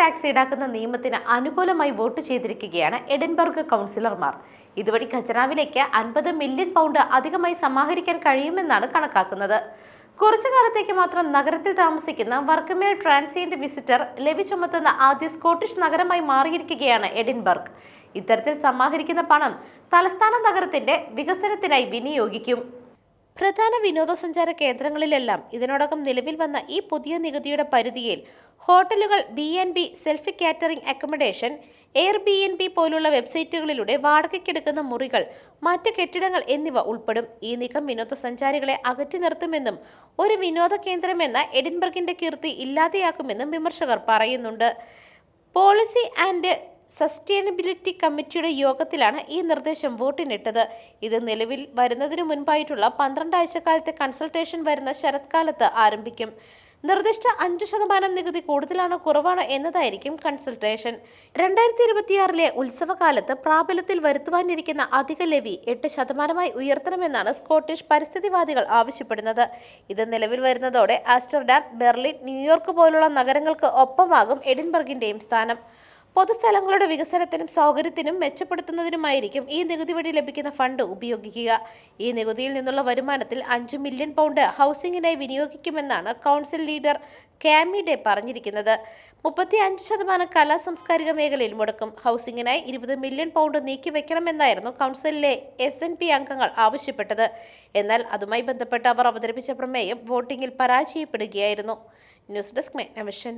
Tax ഈടാക്കുന്ന നിയമത്തിന് അനുകൂലമായി വോട്ട് ചെയ്തിരിക്കുകയാണ് എഡൻബർഗ് കൗൺസിലർമാർ. ഇതുവഴി ഖജനാവിലേക്ക് അൻപത് മില്യൺ പൗണ്ട് അധികമായി സമാഹരിക്കാൻ കഴിയുമെന്നാണ് കണക്കാക്കുന്നത്. കുറച്ചു കാലത്തേക്ക് മാത്രം നഗരത്തിൽ താമസിക്കുന്ന വർക്കമേൽ ട്രാൻസിയന്റ് വിസിറ്റർ ലവി ചുമത്തുന്ന ആദ്യ സ്കോട്ടിഷ് നഗരമായി മാറിയിരിക്കുകയാണ് എഡിൻബർഗ്. ഇത്തരത്തിൽ സമാഹരിക്കുന്ന പണം തലസ്ഥാന നഗരത്തിന്റെ വികസനത്തിനായി വിനിയോഗിക്കും. പ്രധാന വിനോദസഞ്ചാര കേന്ദ്രങ്ങളിലെല്ലാം ഇതിനോടകം നിലവിൽ വന്ന ഈ പുതിയ നികുതിയുടെ പരിധിയിൽ ഹോട്ടലുകൾ B N B self catering accommodation air B N B പോലുള്ള വെബ്സൈറ്റുകളിലൂടെ വാടകയ്ക്കെടുക്കുന്ന മുറികൾ മറ്റ് കെട്ടിടങ്ങൾ എന്നിവ ഉൾപ്പെടും. ഈ നീക്കം വിനോദസഞ്ചാരികളെ അകറ്റി നിർത്തുമെന്നും ഒരു വിനോദ കേന്ദ്രമെന്ന എഡിൻബർഗിന്റെ കീർത്തി ഇല്ലാതെയാക്കുമെന്നും വിമർശകർ പറയുന്നുണ്ട്. പോളിസി ആൻഡ് സസ്റ്റൈനബിലിറ്റി കമ്മിറ്റിയുടെ യോഗത്തിലാണ് ഈ നിർദ്ദേശം വോട്ടിനിട്ടത്. ഇത് നിലവിൽ വരുന്നതിനു മുൻപായിട്ടുള്ള പന്ത്രണ്ടാഴ്ചക്കാലത്തെ കൺസൾട്ടേഷൻ വരുന്ന ശരത്കാലത്ത് ആരംഭിക്കും. നിർദ്ദിഷ്ട അഞ്ചു ശതമാനം നികുതി കൂടുതലാണോ കുറവാണോ എന്നതായിരിക്കും കൺസൾട്ടേഷൻ. രണ്ടായിരത്തി ഇരുപത്തിയാറിലെ ഉത്സവകാലത്ത് പ്രാബല്യത്തിൽ വരുത്തുവാനിരിക്കുന്ന അധിക ലെവി എട്ട് ശതമാനമായി ഉയർത്തണമെന്നാണ് സ്കോട്ടിഷ് പരിസ്ഥിതിവാദികൾ ആവശ്യപ്പെടുന്നത്. ഇത് നിലവിൽ വരുന്നതോടെ ആസ്റ്റർഡാം ബെർലിൻ ന്യൂയോർക്ക് പോലുള്ള നഗരങ്ങൾക്ക് ഒപ്പമാകും എഡിൻബർഗിന്റെയും സ്ഥാനം. പൊതുസ്ഥലങ്ങളുടെ വികസനത്തിനും സൗകര്യത്തിനും മെച്ചപ്പെടുത്തുന്നതിനുമായിരിക്കും ഈ നികുതി വഴി ലഭിക്കുന്ന ഫണ്ട് ഉപയോഗിക്കുക. ഈ നികുതിയിൽ നിന്നുള്ള വരുമാനത്തിൽ അഞ്ച് മില്യൺ പൗണ്ട് ഹൗസിംഗിനായി വിനിയോഗിക്കുമെന്നാണ് കൗൺസിൽ ലീഡർ കാമി ഡേ പറഞ്ഞിരിക്കുന്നത്. മുപ്പത്തി അഞ്ച് ശതമാനം കലാ സാംസ്കാരിക മേഖലയിൽ മുടക്കും. ഹൗസിംഗിനായി ഇരുപത് മില്യൺ പൗണ്ട് നീക്കിവെക്കണമെന്നായിരുന്നു കൗൺസിലിലെ എസ് എൻ പി അംഗങ്ങൾ ആവശ്യപ്പെട്ടത്. എന്നാൽ അതുമായി ബന്ധപ്പെട്ട് അവർ അവതരിപ്പിച്ച പ്രമേയം വോട്ടിംഗിൽ പരാജയപ്പെടുകയായിരുന്നു. News desk മെഗ്നവിഷൻ